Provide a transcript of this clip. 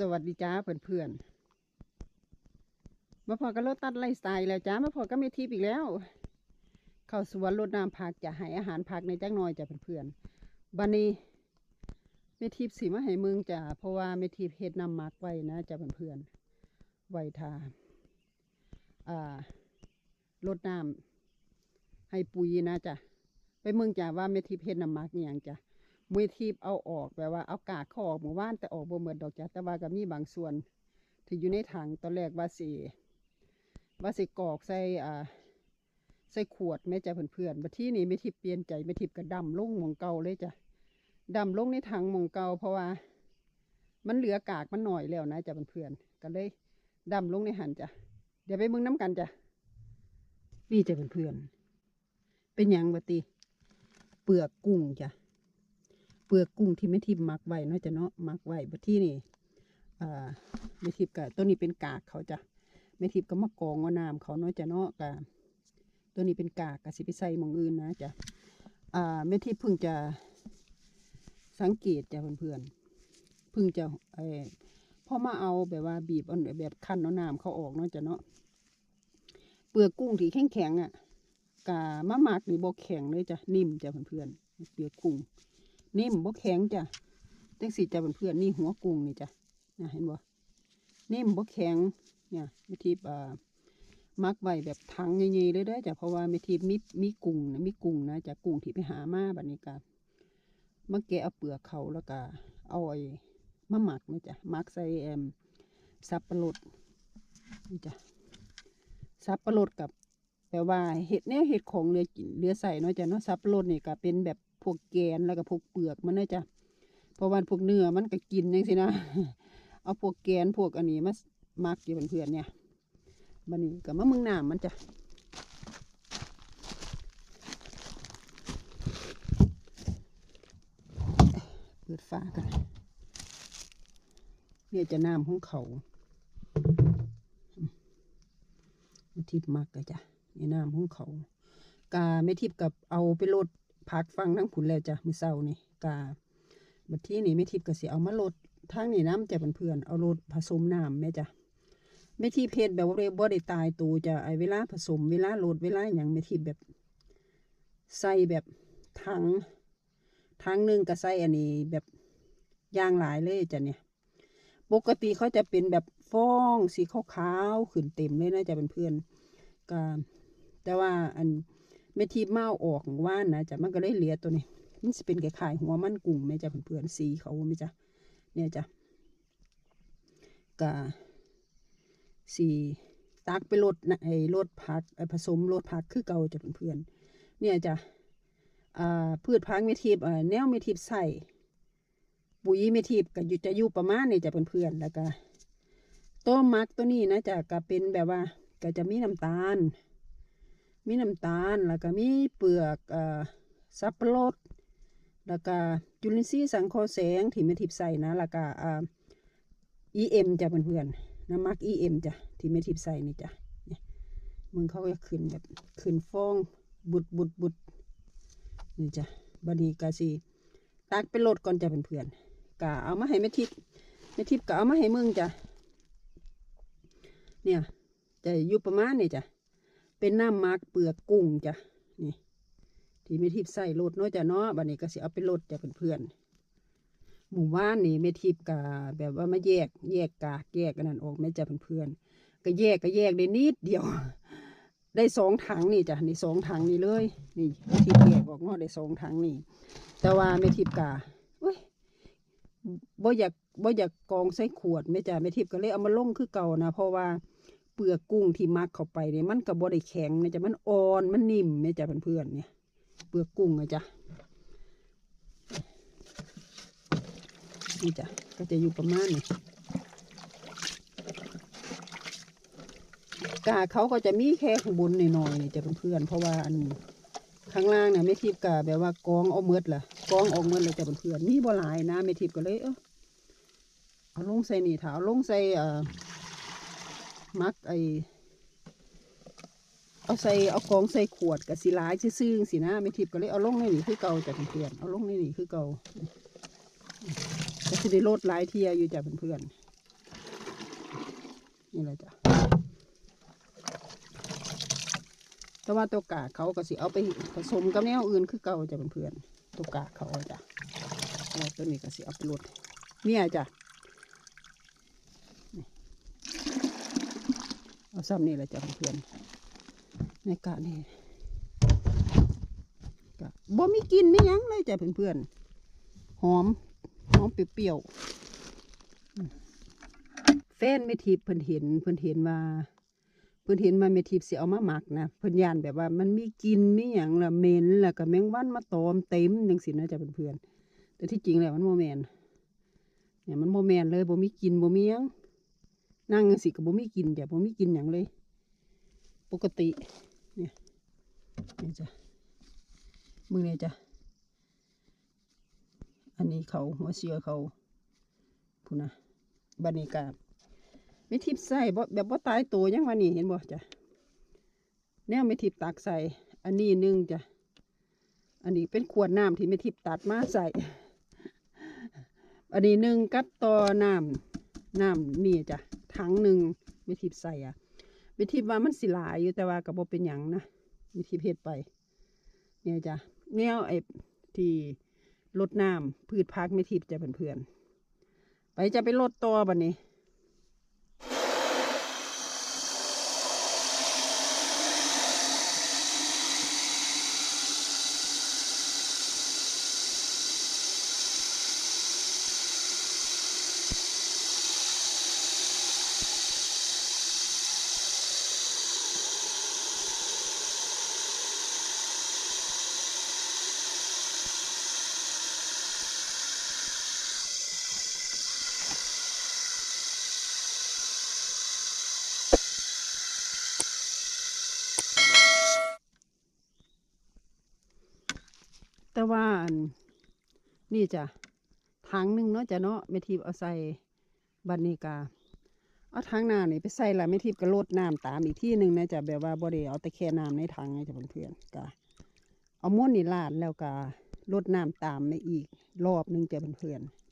สวัสดีจ้าเพื่อนๆมาพอกับรถตัดไล่สไตล์แล้วจ้ามาพอก็ไม่ทิพย์อีกแล้ว เข้าสวนรดน้ำผักจะให้อาหารผักในจักหน่อยจ้ะเพื่อนๆบันนี้ไม่ทิพย์สิมาให้มึงจ้ะเพราะว่าไม่ทิพย์เฮ็ดน้ำมักไว้นะจ้ะเพื่อนๆไว้ทาอ่ารดน้ำให้ปุ๋ยนะจ้ะไปเมืองจ้ะว่าไม่ทิพย์เฮ็ดน้ำมักอย่างจ้ะ มือทีบเอาออกแบบว่าเอากากเขาออกหมู่บ้านแต่ออกบ่เหมือนดอกจ้ะแต่ว่าก็มีบางส่วน ที่อยู่ในถังตอนแรกว่าสิว่าสิกรอกใส่อ่าใส่ขวดแม่จ้ะเพื่อนๆบัดที่นี่ไม่ทิบเปลี่ยนใจไม่ทิบกระดำลงมองเก่าเลยจ้ะดำลงในถังมองเก่าเพราะว่า มันเหลือกากมันหน่อยแล้วนะจ้ะเพื่อนๆก็เลยดำลงในหันจ้ะเดี๋ยวไปมึงน้ำกันจ้ะนี่จ้ะเพื่อนๆเป็นยังบัติเปลือกกุ้งจ้ะ เปลือกกุ้งที่ไม่ทิพย์มักไว้เนาะจะเนาะมักไว้บัดที่นี่อ่าไม่ทิพย์กับตัวนี้เป็นกากเขาจ้ะไม่ทิพย์ก็มากองว่าน้ำเขาเนาะจะเนาะกะตัวนี้เป็นกากกะสิไปใส่มองอื่นนะจ้ะอ่าไม่ทิพย์เพิ่งจะสังเกตจ้ะเพื่อนๆเพิ่งจะเออพอมาเอาแบบว่าบีบเอาแบบคั้นเอาน้ำเขาออกเนาะจะเนาะเปลือกกุ้งที่แข็งแข็งๆอะกะมะหมักนี่บกแข็งเลยจ้ะนิ่มจ้ะเพื่อนๆเปลือกกุ้ง นิ่มบ่แข็งจ้ะจังสีจะเป็นเพื่อนๆนี่หัวกุ้งนี่จ้ะนะเห็นบ่นิ่มบ่แข็งเนี่ยไม่ทิพย์อ่ามักไว้แบบถังใหญ่ๆเลยได้จ้ะเพราะว่าไม่ทิพย์มีมีกุ้งนะมีกุ้งนะจ้ะกุ้งที่ไปหามาบัดนี้ก็มาแกะเอาเปลือกเขาแล้วก็เอาไอ้มาหมักนะจ้ะมักใส่แอมสับปะรดนี่จ้ะสับปะรดกับแปลว่าเห็ดเนี่ยเห็ดของเรือกินเรือใส่เนาะจ้ะเนาะสับปะรดนี่ก็เป็นแบบ วกแกนแล้วก็พวกเปลือกมันนะจ๊ะเพราะว่าพวกเนื้อมันก็กินยังสินะ เอาพวกแกนพวกอันนี้มามักอยู่เพื่อนๆเนี่ยบันนี้ก็มะมึงน้ำมันจ้ะเปิดฟ้ากันเนี่ยจะน้ำของเขาไม่ทิพมักเลยจ้ะนี่น้ำของเขา กาไม่ทิพกับเอาไปโลด พักฟังทั้งผุนแล้วจ้ะมือเศร้านี่กาบัดที่นี่ไม่ทิพย์ก็สิเอามาลดทางนี่น้ำจะเพื่อนเอาลดผสมน้ำแม่จ้ะไม่ทิพย์เพศแบบว่าเรียบ่ได้ตายตูจะไอเวลาผสมเวลาลดเวลาอย่างไม่ทิพย์แบบใส่แบบถังถังหนึ่งก็ใส่อันนี้แบบย่างหลายเลยจ้ะเนี่ย ปกติเขาจะเป็นแบบฟองสีขาวๆขึ้นเต็มเลยนะจะเป็นเพื่อนก็แต่ว่าอัน เม็ดที่เมาออกว่านนะจ้ะมันก็เลยเหลือตัวนี้มันจะเป็นไข่หัวมันกุ้งไหมจ้ะเพื่อนๆสีเขาไหมจ้ะเนี่ยจ้ะกะสีตักไปลดนะไอ้ลดผักไอ้ผสมลดผักคือเก่าจ้ะเพื่อนๆเนี่ยจ้ะอ่าพืชพักเมทิพย์แนวเมทิพย์ใส่ปุ๋ยเมทิพย์ก็อยู่จะอยู่ประมาณนี่จ้ะเพื่อนๆแล้วก็ต้มมักตัวนี้นะจ้ะก็เป็นแบบว่าก็จะมีน้ำตาล มีน้ำตาล แล้วก็มีเปลือกอสับปะรด แล้วก็จุลินทรีย์สังเคราะห์แสงที่ไม่ทิพย์ใส่นะ แล้วก็อ่า EM จ้ะเพื่อนๆน้ำมัก EM จ้ะที่ไม่ทิพย์ใส่นี่จ้ะเนี่ยมึงเขาก็ขึ้นแบบขึ้นฟองบุดบุดบุดนี่จ้ะบัดนี้ก็สิตักไปโลดก่อนจ้ะเพื่อนๆก็เอามาให้แม่ทิพย์แม่ทิพก็เอามาให้มึงจ้ะเนี่ยจะอยู่ประมาณนี่จ้ะ เป็นน้ำมักเปลือกกุ้งจ้ะนี่ที่ไม่ทิพใส่รถเนาะจ้ะเนาะบัดนี้ก็สิเอาไปรถจ้ะเพื่อนๆหมู่บ้านนี่ไม่ทิพกะแบบว่ามาแยก แยกกากแยกอันนั้นออกไม่จ้ะเพื่อนๆก็แยกก็แยกได้นิดเดียว ได้สองถังนี่จ้ะนี่สองถังนี่เลย นี่ไม่แยกออกเนาะได้สองถังนี่ แต่ว่าไม่ทิพกะเว้ยบ่อยากบ่อยากกองใส่ขวดไม่จ้ะไม่ทิพก็เลยเอามาลงคือเก่านะเพราะว่า เปลือกกุ้งที่มักเข้าไปเนี่ยมันก็บ่ได้แข็งนะจ๊ะมันอ่อนมันนิ่มนี่ยจ้ะเพื่อนๆเนี่ย เปลือกกุ้งนะจ๊ะนี่จ้ะก็จะอยู่ประมาณนี้กาเขาก็จะมีแค่ข้างบนหน่อยๆนี่จ้ะเพื่อนๆเพราะว่าอันข้างล่างเนี่ยไม่ทิพกาแบบว่ากองเอาเมืดล่ะกองออกเมืดเลยจ้ะเพื่อนๆมีบ่หลายนะไม่ทิพก็เลยเออเอาลงใส่นี่ถาเอาลงใส่เอ่อ มักไอเอาใส่เอากองใส่ขวดกับสีลายซื่อๆสินะไม่ทิพก็เลยเอาลงในนี่คือเก่าจ้ะเพื่อนเอาลงในนี่คือเก่าก็จะได้ลดหลายเทียอยู่จ้ะเพื่อนนี่แหละจ้ะแต่ว่าตัวกากเขาก็สิเอาไปผสมกับแนวอื่นคือเก่าจ้ะเพื่อนตัวกากเขาจ้ะแล้วตัวนี้ก็สิเอาไปลดเนี่ยจ้ะ เอาซ้ำนี่แหละจ้ะเพื่อนในกะนี่กะบ่มีกินไม่ยั้งเลยจ้ะเพื่อนๆหอมหอมเปรี้ยวๆแฟนเมทิพย์เพิ่นเห็นเพิ่นเห็นว่าเพิ่นเห็นว่าเมทิพย์สิเอามาหมักนะเพิ่นยานแบบว่ามันมีกินมีหยังละเหม็นล้วก็แมงวันมาตอมเต็มจังซี่นะจ๊ะเพื่อนๆแต่ที่จริงแล้วมันบ่แมนเนี่ยมันบ่แมนเลยบ่มีกินบ่มียัง นั่งจังซี่ก็บ่มีกินจ้ะบ่มีกินหยังเลย ปกติ เนี่ยนี่จ้ะมือนี่ยจ้ะอันนี้เขาหัวเสือเขาพูนะบันนี้กาไม่ทิพใส่แบบบ่าตายตัวยังวันนี้เห็นบ่จ้ะแนวไม่ทิพตักใส่ อันนี้หนึ่งจ้ะอันนี้เป็นขวดน้ำที่ไม่ทิพตัดมาใส่ อันนี้หนึ่งกับต่อน้ำน้ำนี่จ้ะ ถังหนึ่งไม่ทิพย์ใส่อะไม่ทิพย์ว่ามันสิหลายอยู่แต่ว่าก็บ่เป็นหยังนะไม่ทิพย์เฮ็ดไป เนี่ยจ้ะแนวไอ้ที่ลดน้ำพืชพักไม่ทิพย์จะเพื่อนๆไปจะไปลดตัวบันนี้ แต่ว่านี่จ้ะถังหนึ่งเนาะจ้ะเนาะเมทีเอาใส่บันนีกาเอาถังน้ำนี่ไปใส่ละเมทีก็ลดน้ำตามอีกที่หนึ่งนะจ้ะแบบว่าบ่ได้เอาแต่แค่น้ำในถังนะจ้ะเพื่อนๆกาเอาม้วนนี่ลาดแล้วก็ลดน้ำตามไปอีกรอบหนึงจ้ะเพื่อนๆ